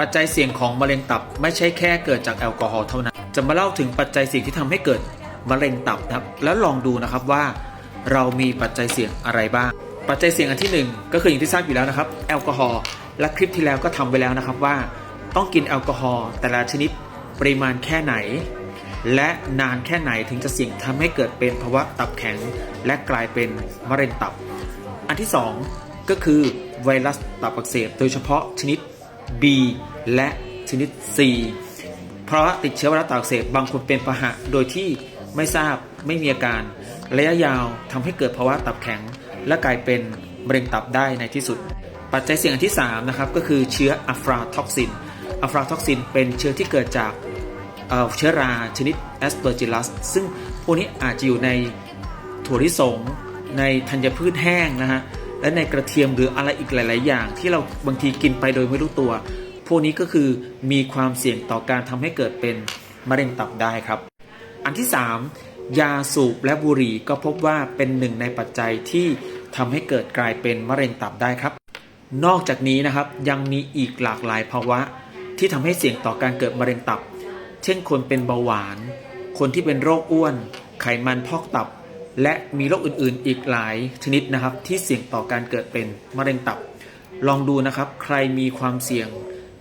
ปัจจัยเสี่ยงของมะเร็งตับไม่ใช่แค่เกิดจากแอลกอฮอล์เท่านั้น จะมาเล่าถึงปัจจัยเสี่ยงที่ทำให้เกิดมะเร็งตับนะครับ แล้วลองดูนะครับว่า เรามีปัจจัยเสี่ยงอะไรบ้าง ปัจจัยเสี่ยงอันที่หนึ่งก็คืออย่างที่ทราบอยู่แล้วนะครับ แอลกอฮอล์และคลิปที่แล้วก็ทำไปแล้วนะครับว่า ต้องกินแอลกอฮอล์แต่ละชนิดปริมาณแค่ไหน และนานแค่ไหนถึงจะเสี่ยงทำให้เกิดเป็นภาวะตับแข็ง และกลายเป็นมะเร็งตับ อันที่ 2 ก็คือไวรัสตับอักเสบโดยเฉพาะชนิด B และชนิด C เพราะติดเชื้อไวรัสตับอักเสบบางคนเป็นพาหะโดยที่ไม่ทราบไม่มีอาการ ระยะยาวทำให้เกิดภาวะตับแข็ง และกลายเป็นมะเร็งตับได้ในที่สุด ปัจจัยเสี่ยงอันที่3นะครับก็คือเชื้ออะฟลาท็อกซินอะฟลาท็อกซินเป็นเชื้อที่เกิดจากเอ่อเชื้อราชนิดแอสเปอร์จิลัสซึ่งพวกนี้อาจจะอยู่ในถั่วลิสงในธัญพืชแห้งนะฮะ และในกระเทียมหรืออะไรอีกหลาย ๆ อย่าง ที่เราบางทีกินไปโดยไม่รู้ตัว พวกนี้ก็คือมีความเสี่ยงต่อการทำให้เกิดเป็นมะเร็งตับได้ครับ อันที่ 3 ยาสูบและบุหรี่ก็พบว่าเป็นหนึ่งในปัจจัยที่ทำให้เกิดกลายเป็นมะเร็งตับได้ครับ นอกจากนี้นะครับยังมีอีกหลากหลายภาวะ ที่ทำให้เสี่ยงต่อการเกิดมะเร็งตับ เช่นคนเป็นเบาหวาน คนที่เป็นโรคอ้วน ไขมันพอกตับ และมีโรคอื่นๆอีกหลายชนิดนะครับ ที่เสี่ยงต่อการเกิดเป็นมะเร็งตับ ลองดูนะครับ ใครมีความเสี่ยง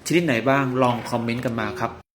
ชนิดไหนบ้างลองคอมเมนต์กันมาครับ